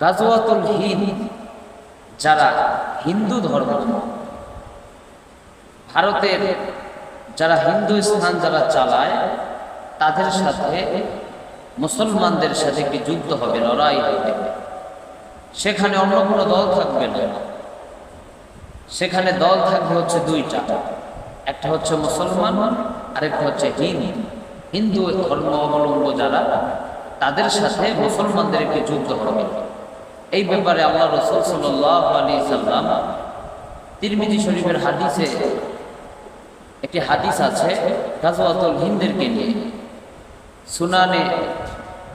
গাজওয়াতুল হিন্দ, যারা হিন্দু ধর্ম। ভারতের যারা হিন্দু স্থান যারা চালায়, তাদের সাথে মুসলমানদের সাথে কি যুদ্ধ হবে, লড়াই হবে? সেখানে অন্য কোনো দল থাকবে না। সেখানে দল থাকবে হচ্ছে দুইটা। একটা হচ্ছে মুসলমান, আরেকটা হচ্ছে হিন্দু। হিন্দু ধর্ম অবলম্ব যারা, তাদের সাথে মুসলমানদের একটি যুদ্ধ হবে? এই ব্যাপারে আল্লাহ রসুল সাল্লাম তিরমিজি শরীফের হাদিসে একটি হাদিস আছে গাজওয়াতুল হিন্দেরকে নিয়ে। সুনানে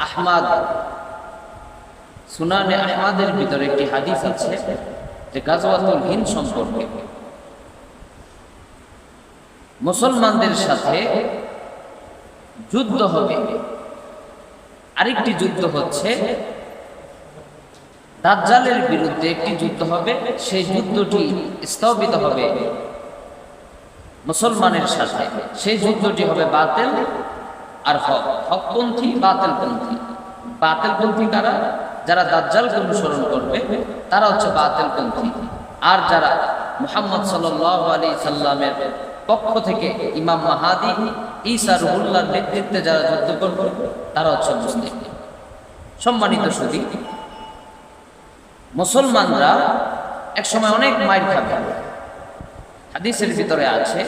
আহমাদ, সুনানে আহমাদের ভিতরে একটি হাদিস আছে যে গাজওয়াতুল হিন্দ সম্পর্কে। মুসলমানদের সাথে যুদ্ধ হবে। আরেকটি যুদ্ধ হচ্ছে দাজ্জালের বিরুদ্ধে একটি যুদ্ধ হবে, সেই যুদ্ধটি স্থগিত হবে মুসলমানের সাথে। সেই যুদ্ধটি হবে বাতেল আর হক। হকপন্থী, বাতেলপন্থী। বাতেলপন্থী কারা? যারা দাজ্জালকে অনুসরণ করবে, তারা হচ্ছে বাতেলপন্থী। আর যারা মুহাম্মদ সাল্লাহ আলী সাল্লামের পক্ষ থেকে ইমাম মাহাদি, ঈসা রুহুল্লাহর নেতৃত্বে যারা যুদ্ধ করবে, তারা হচ্ছে মুসলিম। সম্মানিত সুদী মুসলমানরা একসময় অনেক মাইর খাবে। হাদিসের ভিতরে আছে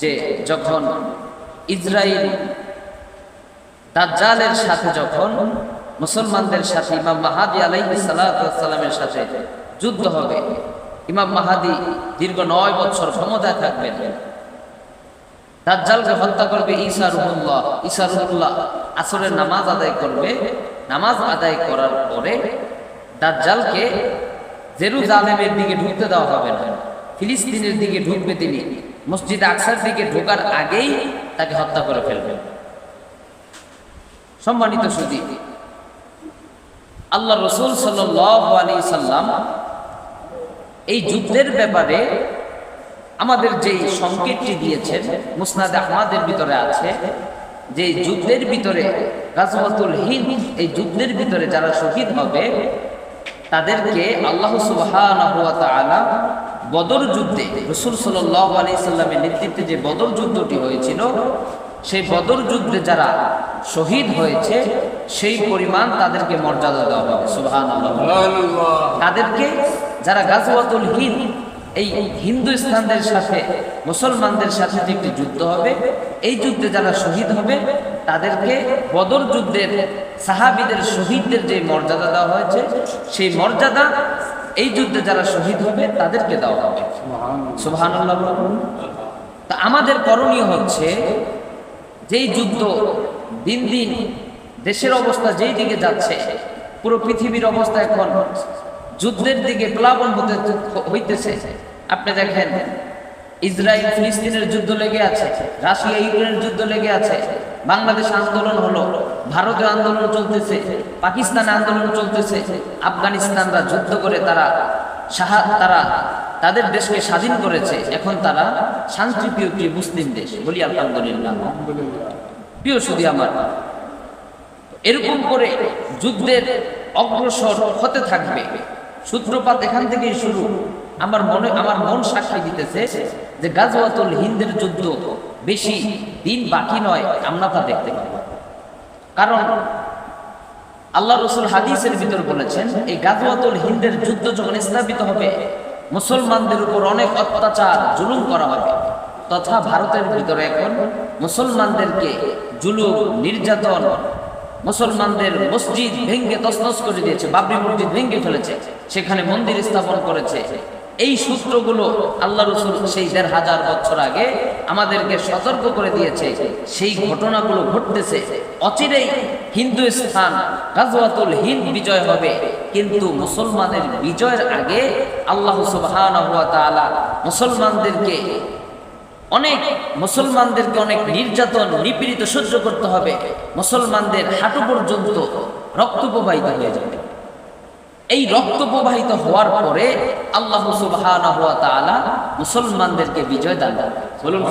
যে যখন ইসরায়েল দাজ্জালের সাথে যখন মুসলমানদের সাথে ইমাম মাহাদি আলাইহি সালামের সাথে যুদ্ধ হবে, ইমাম মাহাদি দীর্ঘ নয় বছর ক্ষমতায় থাকবেন। দাজ্জালকে হত্যা করবে ঈসা রুহুল্লাহ। ঈসা আসরের নামাজ আদায় করবে। নামাজ আদায় করার পরে দাজ্জালকে জেরুজালেমের দিকে ঢুকতে দেওয়া হবে না। ফিলিস্তিনের দিকে ঢুকবে তিনি। মসজিদ আকসার দিকে ঢোকার আগেই তাকে হত্যা করে ফেলবেন সম্মানিত সুদী আল্লাহ রসুল সাল্লি সাল্লাম এই যুদ্ধের ব্যাপারে আমাদের যেই সংকেতটি দিয়েছেন, মুসনাদ আহমাদের ভিতরে আছে যে যুদ্ধের ভিতরে গাজওয়াতুল হিন্দ, এই যুদ্ধের ভিতরে যারা শহীদ হবে তাদেরকে আল্লাহ ওয়া বদর যুদ্ধে রসুল সাল্লাল্লাহু আলাইহি সাল্লামের নেতৃত্বে যে বদর যুদ্ধটি হয়েছিল সেই বদর যুদ্ধে যারা শহীদ হয়েছে সেই পরিমাণ তাদেরকে মর্যাদা দেওয়া হবে সুবহানাল্লাহ। তাদেরকে যারা গাজওয়াতুল হিন্দ এই হিন্দুস্তানদের সাথে মুসলমানদের সাথে যে একটি যুদ্ধ হবে এই যুদ্ধে যারা শহীদ হবে তাদেরকে বদর যুদ্ধের সাহাবিদের শহীদদের যে মর্যাদা দেওয়া হয়েছে, সেই মর্যাদা এই যুদ্ধে যারা শহীদ হবে, তাদেরকে দেওয়া হবে বলুন। তা আমাদের করণীয় হচ্ছে, যেই যুদ্ধ দিন দিন দেশের অবস্থা যেই দিকে যাচ্ছে, পুরো পৃথিবীর অবস্থা এখন যুদ্ধের দিকে প্লাবন হতে হইতেছে আপনি দেখেন ইসরায়েল ফিলিস্তিনের যুদ্ধ লেগে আছে রাশিয়া ইউক্রেনের যুদ্ধ লেগে আছে বাংলাদেশ আন্দোলন হলো, ভারতে আন্দোলন চলতেছে, পাকিস্তানে আন্দোলন চলতেছে, আফগানিস্তানরা যুদ্ধ করে তারা সাহা, তারা তাদের দেশকে স্বাধীন করেছে। এখন তারা শান্তিপ্রিয় প্রিয় মুসলিম দেশ। বলি আলহামদুলিল্লাহ। প্রিয় শুধু আমার, এরকম করে যুদ্ধের অগ্রসর হতে থাকবে। সূত্রপাত এখান থেকেই শুরু। আমার মনে, আমার মন সাক্ষী দিতেছে যে গাজওয়াতুল হিন্দের যুদ্ধ বেশি দিন বাকি নয়, আমরা তা দেখতে পাবো। কারণ আল্লাহ রসুল হাদিসের ভিতর বলেছেন, এই গাজওয়াতুল হিন্দের যুদ্ধ যখন স্থাপিত হবে, মুসলমানদের উপর অনেক অত্যাচার, জুলুম করা হবে। তথা ভারতের ভিতরে এখন মুসলমানদেরকে জুলুম, নির্যাতন, মুসলমানদের মসজিদ ভেঙ্গে তসনস করে দিয়েছে, বাবরি মসজিদ ভেঙ্গে ফেলেছে, সেখানে মন্দির স্থাপন করেছে। এই সূত্রগুলো আল্লাহ রসুল সেই দেড় হাজার বছর আগে আমাদেরকে সতর্ক করে দিয়েছে। সেই ঘটনাগুলো ঘটতেছে। অচিরেই হিন্দু স্থান গাজওয়াতুল হিন্দ বিজয় হবে। কিন্তু মুসলমানের বিজয়ের আগে আল্লাহ ওয়া মুসলমানদেরকে অনেক মুসলমানদেরকে অনেক নির্যাতন, নিপীড়িত সহ্য করতে হবে। মুসলমানদের হাঁটু পর্যন্ত রক্ত প্রবাহিত হয়ে যাবে। এই রক্ত প্রবাহিত হওয়ার পরে আল্লাহ তাআলা মুসলমানদেরকে বিজয় দান। বলুন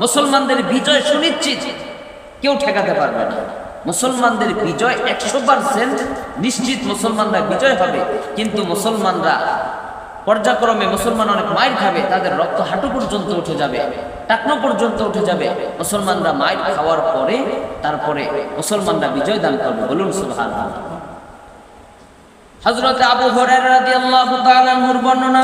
মুসলমানদের বিজয় সুনিশ্চিত। কেউ ঠেকাতে পারবে না। মুসলমানদের বিজয় একশো পার্সেন্ট নিশ্চিত মুসলমানরা বিজয় হবে। কিন্তু মুসলমানরা পর্যায়ক্রমে মুসলমান অনেক মায়ের খাবে তাদের রক্ত হাঁটু পর্যন্ত উঠে যাবে টাকনো পর্যন্ত উঠে যাবে। মুসলমানরা মায়ের খাওয়ার পরে তারপরে মুসলমানরা বিজয় দান করবে। বলুন সুবহান হযরত আবু হুরায়রা রাদিয়াল্লাহু তাআলা আনহুর বর্ণনা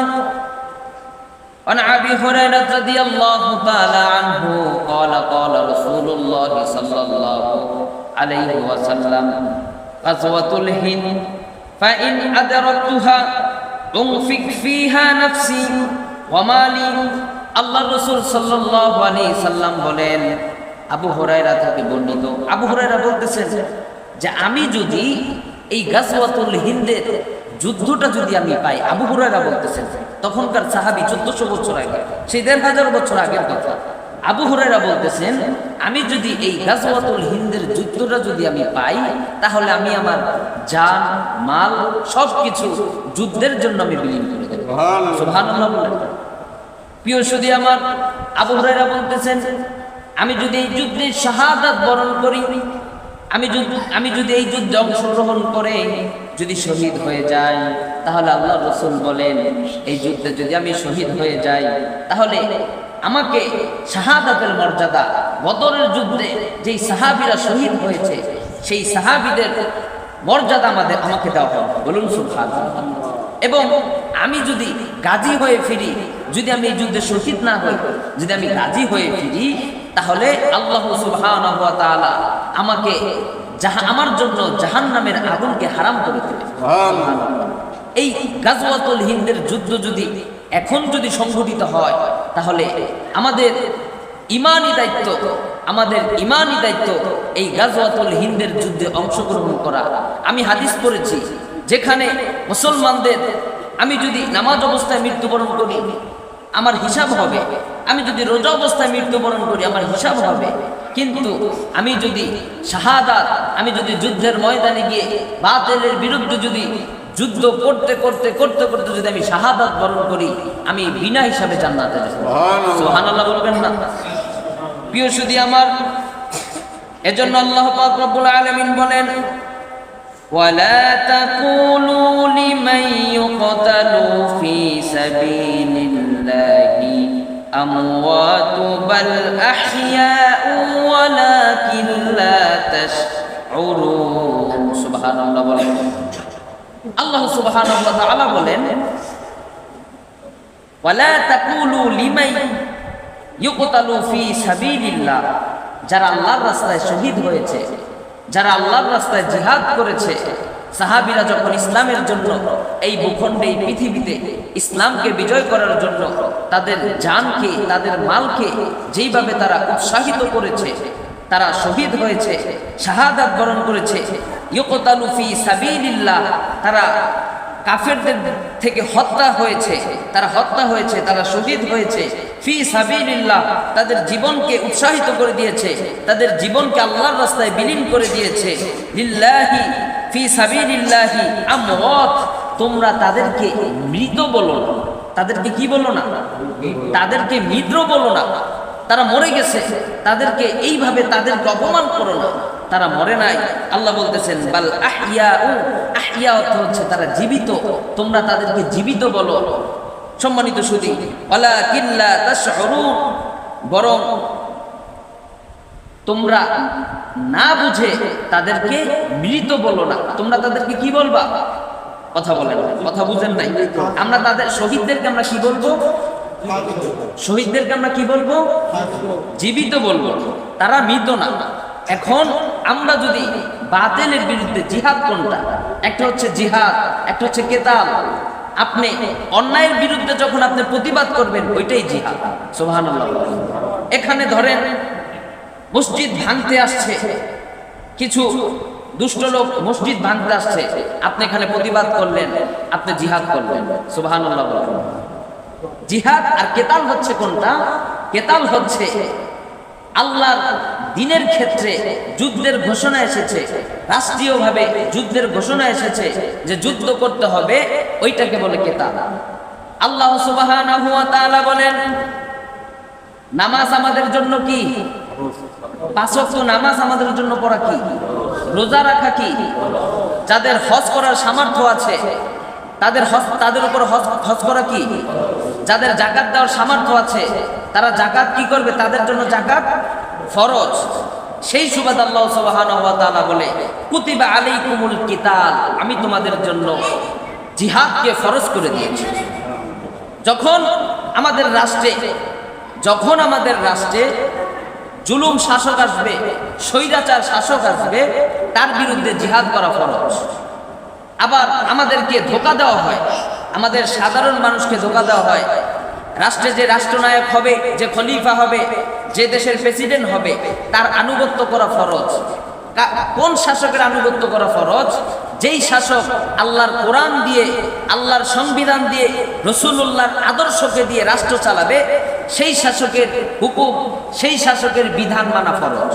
عن ابي هريره رضي الله تعالى عنه قال قال رسول الله صلى الله عليه وسلم غزوه الهند فان ادركتها انفق فيها نفسي ومالي আল্লাহ রসুল সাল্লাহ আলী সাল্লাম বলেন আবু হরাইরা থেকে বর্ণিত আবু হরাইরা বলতেছেন যে আমি যদি এই গাজওয়াতুল হিন্দের যুদ্ধটা যদি আমি পাই আবু হুরায়রা বলতেছেন তখনকার সাহাবি চোদ্দশো বছর আগে সেই দেড় হাজার বছর আগের কথা। আবু হুরায়রা বলতেছেন আমি যদি এই গাজওয়াতুল হিন্দের যুদ্ধটা যদি আমি পাই তাহলে আমি আমার জান মাল সব কিছু যুদ্ধের জন্য আমি বিলীন করে দেব। প্রিয় সুদী আমার আবু হুরায়রা বলতেছেন আমি যদি এই যুদ্ধে শাহাদাত বরণ করি আমি আমি যদি এই যুদ্ধে অংশগ্রহণ করে যদি শহীদ হয়ে যাই, তাহলে আল্লাহ রসুল বলেন, এই যুদ্ধে যদি আমি শহীদ হয়ে যাই, তাহলে আমাকে শাহাদাতের মর্যাদা, বদরের যুদ্ধে যেই সাহাবিরা শহীদ হয়েছে, সেই সাহাবিদের মর্যাদা আমাদের, আমাকে দেওয়া হবে। বলুন সুলহান এবং আমি যদি গাজী হয়ে ফিরি, যদি আমি এই যুদ্ধে শহীদ না হই, যদি আমি গাজী হয়ে ফিরি তাহলে আল্লাহ তাআলা আমাকে যাহা আমার জন্য জাহান্নামের আগুনকে হারাম করে দেবে। এই গাজওয়াতুল হিন্দের যুদ্ধ যদি এখন যদি সংঘটিত হয় তাহলে আমাদের ইমানি দায়িত্ব আমাদের ইমানি দায়িত্ব এই গাজওয়াতুল হিন্দের যুদ্ধে অংশগ্রহণ করা। আমি হাদিস পড়েছি যেখানে মুসলমানদের আমি যদি নামাজ অবস্থায় মৃত্যুবরণ করি আমার হিসাব হবে আমি যদি রোজা অবস্থায় মৃত্যুবরণ করি আমার হিসাব হবে কিন্তু আমি যদি শাহাদাত আমি যদি যুদ্ধের ময়দানে গিয়ে বাতিলের বিরুদ্ধে যদি যুদ্ধ করতে করতে করতে করতে যদি আমি শাহাদাত বরণ করি আমি বিনা হিসাবে জান্নাতে যাব সুবহানাল্লাহ বলবেন না প্রিয় সুদী আমার এজন্য আল্লাহ পাক রব্বুল আলামিন বলেন ولا تقولوا لمن يقتل في سبيل الله أموات بل أحياء ولكن لا تشعرون سبحان الله বলেন আল্লাহ সুবহানাহু ওয়া তাআলা বলেন ওয়ালা তাকুলু লিমাই ইউকতালু ফি সাবিলিল্লাহ যারা আল্লাহর রাস্তায় শহীদ হয়েছে যারা আল্লাহর রাস্তায় জিহাদ করেছে সাহাবিরা যখন ইসলামের জন্য এই ভূখণ্ডে, এই পৃথিবীতে ইসলামকে বিজয় করার জন্য তাদের জানকে, তাদের মালকে যেইভাবে তারা উৎসাহিত করেছে, তারা শহীদ হয়েছে, শাহাদাত বরণ করেছে তারা কাফেরদের থেকে হত্যা হয়েছে, তারা হত্যা হয়েছে, তারা শহীদ হয়েছে, ফি সাবিলিল্লাহ, তাদের জীবনকে উৎসাহিত করে দিয়েছে, তাদের জীবনকে আল্লাহর রাস্তায় বিলীন করে দিয়েছে তোমরা তাদেরকে মৃত বলো না। তাদেরকে কি বলো না? তাদেরকে মিদ্র বলো না। তারা মরে গেছে। তাদেরকে এইভাবে তাদেরকে অপমান করো না। তারা মরে নাই। আল্লাহ বলতেছেন, বাল আহিয়া উ আহিয়া অর্থ হচ্ছে তারা জীবিত। তোমরা তাদেরকে জীবিত বলো। সম্মানিত সুদী ওয়ালা কিল্লা তাশউরুন বরং তোমরা না বুঝে তাদেরকে মৃত বলো না। তোমরা তাদেরকে কি বলবা? কথা বলেন। কথা বুঝেন নাই। আমরা তাদের শহীদদেরকে আমরা কি বলব? শহীদদেরকে আমরা কি বলব? জীবিত বলব। তারা মৃত না। এখন আমরা যদি বাতিলের বিরুদ্ধে জিহাদ কোনটা? একটা হচ্ছে জিহাদ, একটা হচ্ছে কেতাল। আপনি অন্যায়ের বিরুদ্ধে যখন আপনি প্রতিবাদ করবেন, ওইটাই জিহাদ। সুবহানাল্লাহ। এখানে ধরেন মসজিদ ভাঙতে আসছে। কিছু দুষ্ট লোক মসজিদ ভাঙতে আসছে। আপনি এখানে প্রতিবাদ করলেন, আপনি জিহাদ করলেন। সুবহানাল্লাহ বলেন। জিহাদ আর কেতাল হচ্ছে কোনটা? কেতাল হচ্ছে আল্লাহর দিনের ক্ষেত্রে যুদ্ধের ঘোষণা এসেছে। রাষ্ট্রীয়ভাবে যুদ্ধের ঘোষণা এসেছে যে যুদ্ধ করতে হবে, ওইটাকে বলে কেতাল। আল্লাহ তাআলা বলেন, নামাজ আমাদের জন্য কি? পাঁচ ওয়াক্ত নামাজ আমাদের জন্য পড়া কি? রোজা রাখা কি? যাদের হজ করার সামর্থ্য আছে, তাদের হজ, তাদের উপর হজ হজ করা কি? যাদের জাকাত দেওয়ার সামর্থ্য আছে, তারা জাকাত কি করবে? তাদের জন্য জাকাত ফরজ। সেই সুবাদ আল্লাহ তাআলা বলে, কুতিবা আলাইকুমুল কিতাল। আমি তোমাদের জন্য জিহাদকে ফরজ করে দিয়েছি। যখন আমাদের রাষ্ট্রে, যখন আমাদের রাষ্ট্রে জুলুম শাসক আসবে, স্বৈরাচার শাসক আসবে, তার বিরুদ্ধে জিহাদ করা ফরজ। আবার আমাদেরকে ধোকা দেওয়া হয়, আমাদের সাধারণ মানুষকে ধোকা দেওয়া হয়। রাষ্ট্রে যে রাষ্ট্রনায়ক হবে, যে খলিফা হবে, যে দেশের প্রেসিডেন্ট হবে, তার আনুগত্য করা ফরজ। কোন শাসকের আনুগত্য করা ফরজ? যেই শাসক আল্লাহর কোরআন দিয়ে, আল্লাহর সংবিধান দিয়ে রসুল্লাহর আদর্শকে দিয়ে রাষ্ট্র চালাবে সেই শাসকের হুকুম, সেই শাসকের বিধান মানা ফরজ।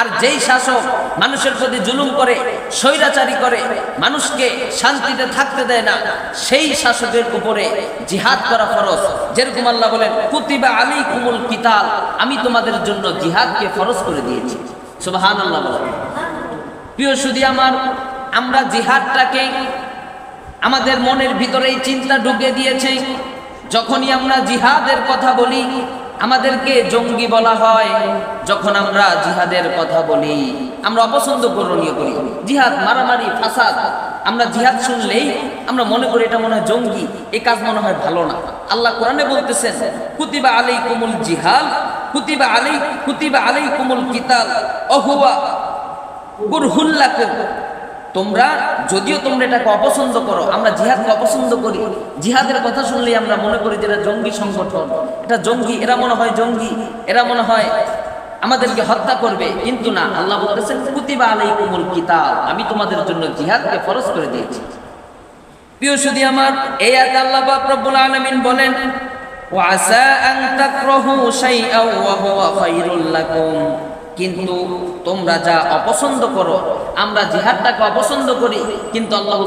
আর যেই শাসক মানুষের প্রতি জুলুম করে, স্বৈরাচারী করে, মানুষকে শান্তিতে থাকতে দেয় না, সেই শাসকের উপরে জিহাদ করা ফরজ। যেরকম আল্লাহ বলেন, কুতিবা আলী কুমুল কিতাল আমি তোমাদের জন্য জিহাদকে ফরজ করে দিয়েছি। সুবাহান আল্লাহ বলেন। প্রিয় সুদী আমার, আমরা জিহাদটাকে আমাদের মনের ভিতরে এই চিন্তা ঢুকে দিয়েছে। যখনই আমরা জিহাদের কথা বলি, আমাদেরকে জঙ্গি বলা হয়। যখন আমরা জিহাদের কথা বলি, আমরা অপছন্দ করণীয় করি। জিহাদ মারামারি, ফাসাদ, আমরা জিহাদ শুনলেই আমরা মনে করি এটা মনে হয় জঙ্গি। এই কাজ মনে হয় ভালো না। আল্লাহ কোরআনে বলতেছেন, কুতিবা আলাই কুমুল জিহাদ কুতিবা আলাই কুতিবা আলাই কুমুল কিতাল, অহুয়া কুরহুল্লাকুম তোমরা যদিও তোমরা এটাকে অপছন্দ করো, আমরা জিহাদকে অপছন্দ করি। জিহাদের কথা শুনলেই আমরা মনে করি যে এটা জঙ্গি সংগঠন। এটা জঙ্গি, এরা মনে হয় জঙ্গি, এরা মনে হয় আমাদেরকে হত্যা করবে। কিন্তু না, আল্লাহ বলতেছেন, কুতিবা আলাইকুমুল কিতাব। আমি তোমাদের জন্য জিহাদকে ফরজ করে দিয়েছি। প্রিয় সুদী আমার, এই আয়াত আল্লাহ পাক রব্বুল আলামিন বলেন ওয়াসা আন তাকরাহু শাইআ ওয়া হুয়া খায়রুল লাকুম। কিন্তু তোমরা যা অপছন্দ করো, আমরা জিহাদটাকে অপছন্দ করি। কিন্তু আল্লাহ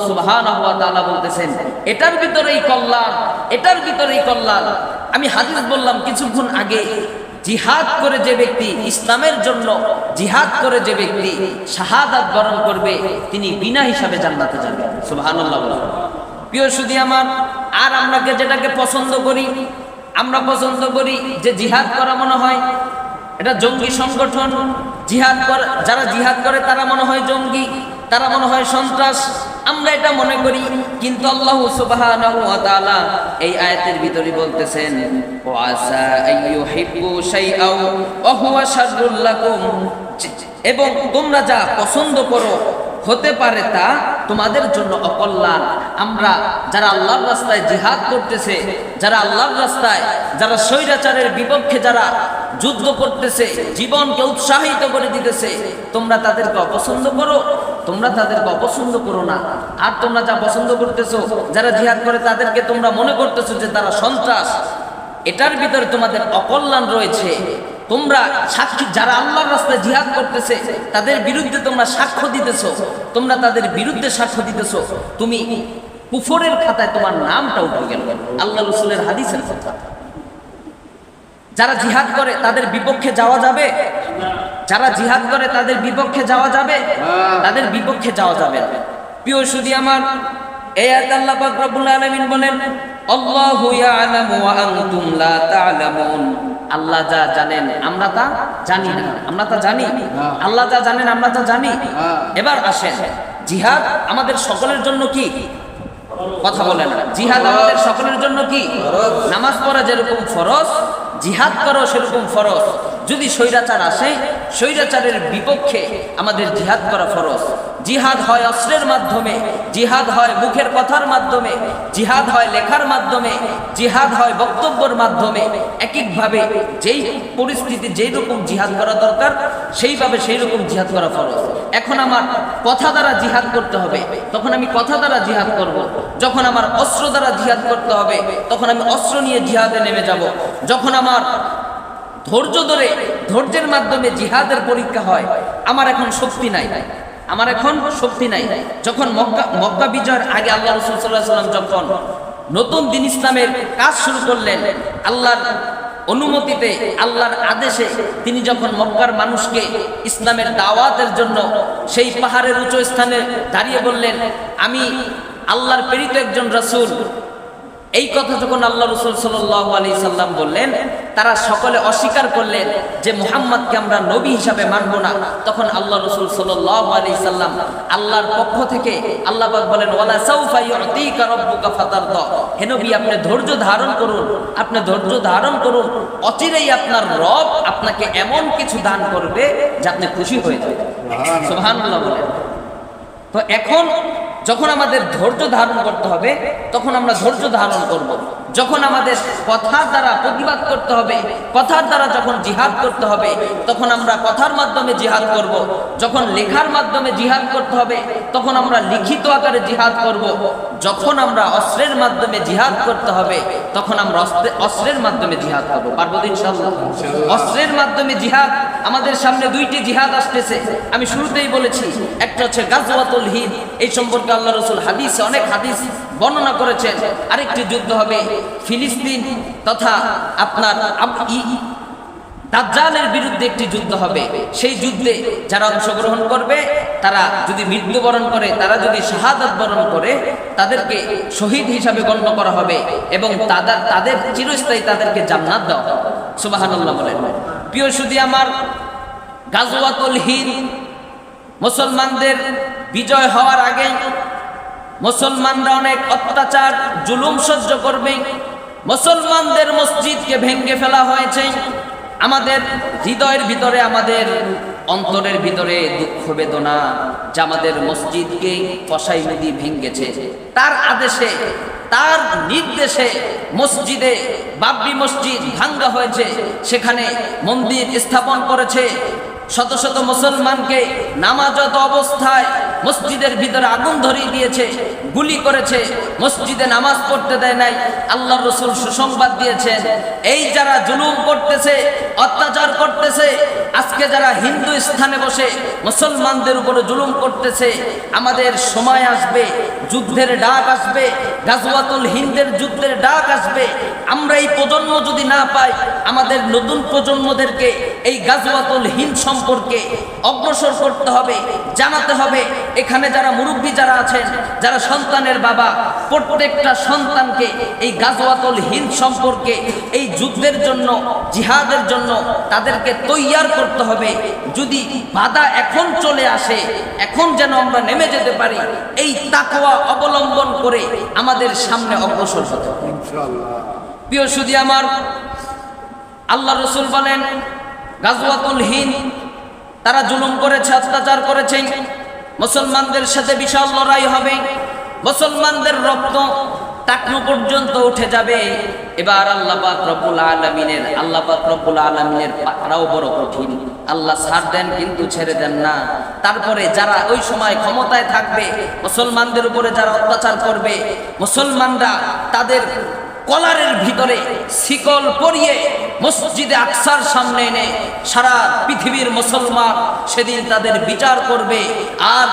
তাআলা বলতেছেন, এটার ভিতরেই কল্যাণ এটার ভিতরেই কল্যাণ আমি হাদিস বললাম কিছুক্ষণ আগে, জিহাদ করে যে ব্যক্তি ইসলামের জন্য জিহাদ করে যে ব্যক্তি শাহাদাত বরণ করবে, তিনি বিনা হিসাবে জান্নাতে যাবে। সুবহানাল্লাহ প্রিয় সুদী আমার, আর আমরাকে যেটাকে পছন্দ করি, আমরা পছন্দ করি যে জিহাদ করা মনে হয় এটা জঙ্গি সংগঠন, জিহাদ করে, যারা জিহাদ করে তারা মনে হয় জঙ্গি, তারা মনে হয় সন্ত্রাস। আমরা এটা মনে করি, কিন্তু আল্লাহ তাআলা এই আয়াতের ভিতরে বলতেছেন লাকুম। এবং তোমরা যা পছন্দ করো হতে পারে তা তোমাদের জন্য অকল্যাণ। আমরা যারা আল্লাহর রাস্তায় জিহাদ করতেছে, যারা আল্লাহর রাস্তায়, যারা স্বৈরাচারের বিপক্ষে যারা যুদ্ধ করতেছে, জীবনকে উৎসাহিত করে দিতেছে, তোমরা তাদেরকে অপছন্দ করো, তোমরা তাদেরকে অপছন্দ করো না। আর তোমরা যা পছন্দ করতেছো, যারা জিহাদ করে তাদেরকে তোমরা মনে করতেছো যে তারা সন্ত্রাস, এটার ভিতরে তোমাদের অকল্যাণ রয়েছে। তোমরা সাক্ষী যারা আল্লাহর রাস্তায় জিহাদ করতেছে তাদের বিরুদ্ধে তোমরা সাক্ষ্য দিতেছো। তোমরা তাদের বিরুদ্ধে সাক্ষ্য দিতেছো। তুমি কুফরের খাতায় তোমার নামটা উঠে গেল আল্লাহ রসুলের হাদিসের কথা। যারা জিহাদ করে তাদের বিপক্ষে যাওয়া যাবে? যারা জিহাদ করে তাদের বিপক্ষে যাওয়া যাবে? তাদের বিপক্ষে যাওয়া যাবে। প্রিয় সুদী আমার এই আয়াত আল্লাহ পাক রব্বুল আলামিন বলেন আল্লাহু ইয়ালামু ওয়া আনতুম লা তা'লামুন। আল্লাহ যা জানেন আমরা তা জানি না। আমরা তা জানি? আল্লাহ যা জানেন আমরা তা জানি? এবার আসেন। জিহাদ আমাদের সকলের জন্য কি? কথা বলে না। জিহাদ আমাদের সকলের জন্য কি? নামাজ পড়া যেরকম ফরজ জিহাদ করো সেরকম ফরজ। যদি স্বৈরাচার আসে স্বৈরাচারের বিপক্ষে আমাদের জিহাদ করা ফরজ। জিহাদ হয় অস্ত্রের মাধ্যমে, জিহাদ হয় মুখের কথার মাধ্যমে, জিহাদ হয় লেখার মাধ্যমে, জিহাদ হয় বক্তব্যের মাধ্যমে। এক একভাবে যেই পরিস্থিতি যেই রকম জিহাদ করা দরকার, সেইভাবে সেই রকম জিহাদ করা ফরজ। এখন আমার কথা দ্বারা জিহাদ করতে হবে, তখন আমি কথা দ্বারা জিহাদ করব। যখন আমার অস্ত্র দ্বারা জিহাদ করতে হবে, তখন আমি অস্ত্র নিয়ে জিহাদে নেমে যাব। যখন আমার ধৈর্য ধরে, ধৈর্যের মাধ্যমে জিহাদের পরীক্ষা হয়। আমার এখন শক্তি নাই। আমার এখন শক্তি নাই। যখন মক্কা মক্কা বিজয়ের আগে আল্লাহ রসুল সাল্লাহ সাল্লাম যখন নতুন দিন ইসলামের কাজ শুরু করলেন, আল্লাহর অনুমতিতে, আল্লাহর আদেশে তিনি যখন মক্কার মানুষকে ইসলামের দাওয়াতের জন্য সেই পাহাড়ের উঁচু স্থানে দাঁড়িয়ে বললেন, আমি আল্লাহর প্রেরিত একজন রসুল এই কথা যখন আল্লাহ রসুল সাল্লাহ আলি সাল্লাম বললেন তারা সকলে অস্বীকার করলেন যে মোহাম্মদকে আমরা নবী হিসাবে মানব না। তখন আল্লাহ রসুল সাল্লাহ আলি সাল্লাম আল্লাহর পক্ষ থেকে আল্লাহ বলেন ইউতিকা হে নবী আপনি ধৈর্য ধারণ করুন আপনি ধৈর্য ধারণ করুন। অচিরেই আপনার রব আপনাকে এমন কিছু দান করবে যে আপনি খুশি হয়ে যাবেন। সুবহানাল্লাহ বলেন। তো এখন যখন আমাদের ধৈর্য ধারণ করতে হবে তখন আমরা ধৈর্য ধারণ করব। যখন আমাদের কথার দ্বারা প্রতিবাদ করতে হবে কথার দ্বারা যখন জিহাদ করতে হবে তখন আমরা কথার মাধ্যমে জিহাদ করব। যখন লেখার মাধ্যমে জিহাদ করতে হবে তখন আমরা লিখিত আকারে জিহাদ করব। যখন আমরা অস্ত্রের মাধ্যমে জিহাদ করতে হবে তখন আমরা অস্ত্রে- অস্ত্রের মাধ্যমে জিহাদ করব পারব তো অস্ত্রের মাধ্যমে জিহাদ আমাদের সামনে দুইটি জিহাদ আসতেছে। আমি শুরুতেই বলেছি, একটা হচ্ছে গাজওয়াতুল হিদ এই সম্পর্কে আল্লাহ রসুল হাদিস অনেক হাদিস বর্ণনা করেছেন। আরেকটি যুদ্ধ হবে ফিলিস্তিন তথা আপনার দাজ্জালের বিরুদ্ধে একটি যুদ্ধ হবে। সেই যুদ্ধে যারা অংশগ্রহণ করবে, তারা যদি মৃত্যুবরণ করে, তারা যদি শাহাদাত বরণ করে, তাদেরকে শহীদ হিসাবে গণ্য করা হবে এবং তাদের তাদের চিরস্থায়ী তাদেরকে জান্নাত দেওয়া হবে। সুবাহান্লাহ বলেন। প্রিয় সুদি আমার, গাজওয়াতুল হিন্দ, মুসলমানদের বিজয় হওয়ার আগে মুসলমানরা অনেক অত্যাচার, জুলুম সহ্য করবে। মুসলমানদের মসজিদকে ভেঙ্গে ফেলা হয়েছে। আমাদের হৃদয়ের ভিতরে, আমাদের অন্তরের ভিতরে দুঃখ বেদনা যা আমাদের মসজিদকে কসাই নদী ভেঙ্গেছে তার আদেশে তার নির্দেশে মসজিদে বাবরি মসজিদ ভাঙ্গা হয়েছে। সেখানে মন্দির স্থাপন করেছে। শত শত মুসলমানকে নামাজত অবস্থায় মসজিদের ভিতরে আগুন ধরিয়ে দিয়েছে, গুলি করেছে, মসজিদে নামাজ পড়তে দেয় নাই আল্লাহ রসুল সুসংবাদ দিয়েছেন এই যারা জুলুম করতেছে, অত্যাচার করতেছে, আজকে যারা হিন্দু স্থানে বসে মুসলমানদের উপরে জুলুম করতেছে, আমাদের সময় আসবে, যুদ্ধের ডাক আসবে, গাজওয়াতুল হিন্দের যুদ্ধের ডাক আসবে। আমরা এই প্রজন্ম যদি না পাই, আমাদের নতুন প্রজন্মদেরকে এই গাজওয়াতুল হিন্দ সম্পর্কে অগ্রসর করতে হবে জানাতে হবে। এখানে যারা মুরব্বী যারা আছেন যারা সন্তানের বাবা প্রত্যেকটা সন্তানকে এই গাজওয়াতুল হিন্দ সম্পর্কে এই যুদ্ধের জন্য জিহাদের জন্য তাদেরকে তৈয়ার করতে হবে। যদি বাধা এখন চলে আসে এখন যেন আমরা নেমে যেতে পারি এই তাকওয়া অবলম্বন করে আমাদের সামনে অগ্রসর হতে প্রিয় সুদী আমার আল্লাহ রসুল বলেন গাজওয়াতুল হিন্দ তারা জুলুম করেছে, অত্যাচার করেছে। মুসলমানদের সাথে বিশাল লড়াই হবে। মুসলমানদের রক্ত টাকনো পর্যন্ত উঠে যাবে। এবার আল্লাহ পাক রব্বুল আলামিনের, আল্লাহ পাক রব্বুল আলামিনের পাকড়াও বড় কঠিন। আল্লাহ ছাড় দেন কিন্তু ছেড়ে দেন না। তারপরে যারা ওই সময় ক্ষমতায় থাকবে, মুসলমানদের উপরে যারা অত্যাচার করবে, মুসলমানরা তাদের কলারের ভিতরে শিকল পরিয়ে মসজিদে আকসার সামনে এনে সারা পৃথিবীর মুসলমান সেদিন তাদের বিচার করবে। আর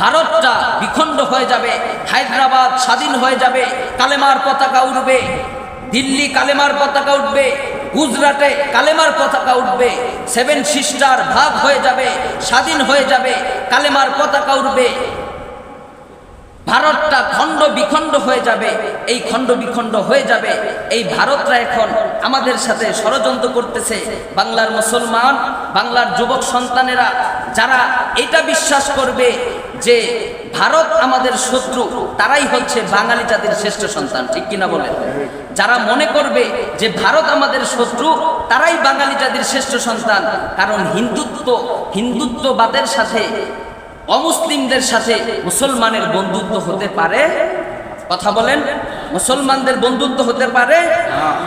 ভারতটা বিখণ্ড হয়ে যাবে, হায়দ্রাবাদ স্বাধীন হয়ে যাবে, কালেমার পতাকা উঠবে দিল্লি কালেমার পতাকা উঠবে গুজরাটে কালেমার পতাকা উঠবে সেভেন সিস্টার ভাগ হয়ে যাবে, স্বাধীন হয়ে যাবে, কালেমার পতাকা উঠবে ভারতটা খণ্ড বিখণ্ড হয়ে যাবে, এই খণ্ড বিখণ্ড হয়ে যাবে। এই ভারতরা এখন আমাদের সাথে ষড়যন্ত্র করতেছে। বাংলার মুসলমান, বাংলার যুবক সন্তানেরা, যারা এটা বিশ্বাস করবে যে ভারত আমাদের শত্রু, তারাই হচ্ছে বাঙালি জাতির শ্রেষ্ঠ সন্তান, ঠিক কিনা বলেন? যারা মনে করবে যে ভারত আমাদের শত্রু, তারাই বাঙালি জাতির শ্রেষ্ঠ সন্তান, কারণ হিন্দুত্ব, হিন্দুত্ববাদের সাথে অমুসলিমদের সাথে মুসলমানের বন্ধুত্ব হতে পারে? কথা বলেন। মুসলমানদের বন্ধুত্ব হতে পারে?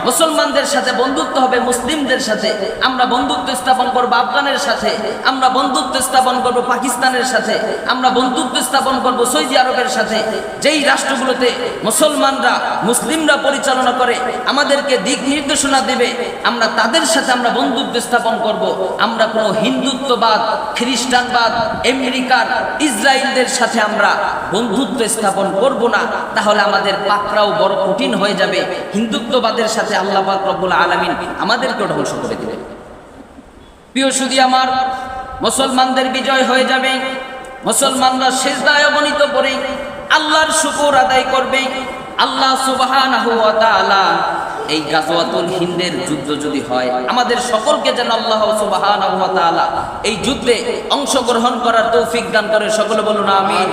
মুসলমানদের সাথে বন্ধুত্ব হবে মুসলিমদের সাথে। আমরা বন্ধুত্ব স্থাপন করব আফগানের সাথে। আমরা বন্ধুত্ব স্থাপন করব পাকিস্তানের সাথে। আমরা বন্ধুত্ব স্থাপন করব সৌদি আরবের সাথে। যেই রাষ্ট্রগুলোতে মুসলমানরা, মুসলিমরা পরিচালনা করে, আমাদেরকে দিক নির্দেশনা দেবে, আমরা তাদের সাথে আমরা বন্ধুত্ব স্থাপন করব। আমরা কোনো হিন্দুত্ববাদ, খ্রিস্টানবাদ, আমেরিকার, ইসরায়েলদের সাথে আমরা বন্ধুত্ব স্থাপন করব না। তাহলে আমাদের পাকড়াও বড় কঠিন হয়ে যাবে। হিন্দুত্ববাদের সাথে আল্লাহ রব্বুল আলামিন আমাদেরকেও ধ্বংস করে দিবেন প্রিয় সুদী আমার, মুসলমানদের বিজয় হয়ে যাবে। মুসলমানরা শেষদায় অবনীত করে আল্লাহর শুকর আদায় করবে। আল্লাহ তাআলা এই গাজওয়াতুল হিন্দের যুদ্ধ যদি হয়, আমাদের সকলকে যেন আল্লাহ তাআলা এই যুদ্ধে অংশগ্রহণ করার তৌফিক দান করে। সকলে বলুন, আমিন।